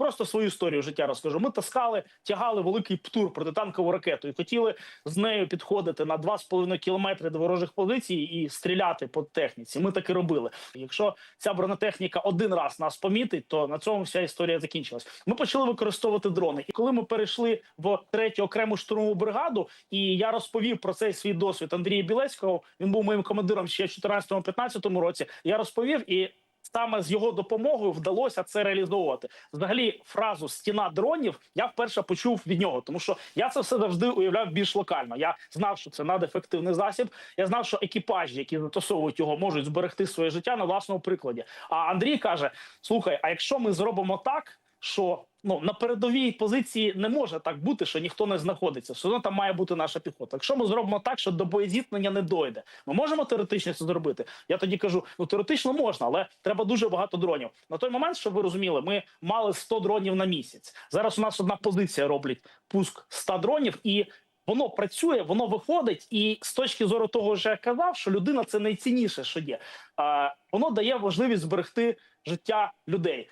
просто свою історію життя розкажу. Ми таскали, тягали великий птур протитанкову ракету і хотіли з нею підходити на 2,5 кілометри до ворожих позицій і стріляти по техніці. Ми так і робили. Якщо ця бронетехніка один раз нас помітить, то на цьому вся історія закінчилась. Ми почали використовувати дрони. І коли ми перейшли в третю окрему штурмову бригаду, і я розповів про цей свій досвід Андрія Білецького. Він був моїм командиром ще в 2014-2015 році. Я розповів і. Саме з його допомогою вдалося це реалізовувати. Взагалі, фразу стіна дронів я вперше почув від нього, тому що я це все завжди уявляв більш локально. Я знав, що це надефективний засіб. Я знав, що екіпажі, які застосовують його, можуть зберегти своє життя на власному прикладі. А Андрій каже: слухай, а якщо ми зробимо так, що ну на передовій позиції не може так бути, що ніхто не знаходиться. Все одно там має бути наша піхота. Якщо ми зробимо так, що до боєзіткнення не дойде, ми можемо теоретично це зробити. Я тоді кажу: ну теоретично можна, але треба дуже багато дронів. На той момент, щоб ви розуміли, ми мали 100 дронів на місяць. Зараз у нас одна позиція роблять пуск 100 дронів і. Воно працює, воно виходить, і з точки зору того, що я казав, що людина це найцінніше, що є. А, воно дає можливість зберегти життя людей.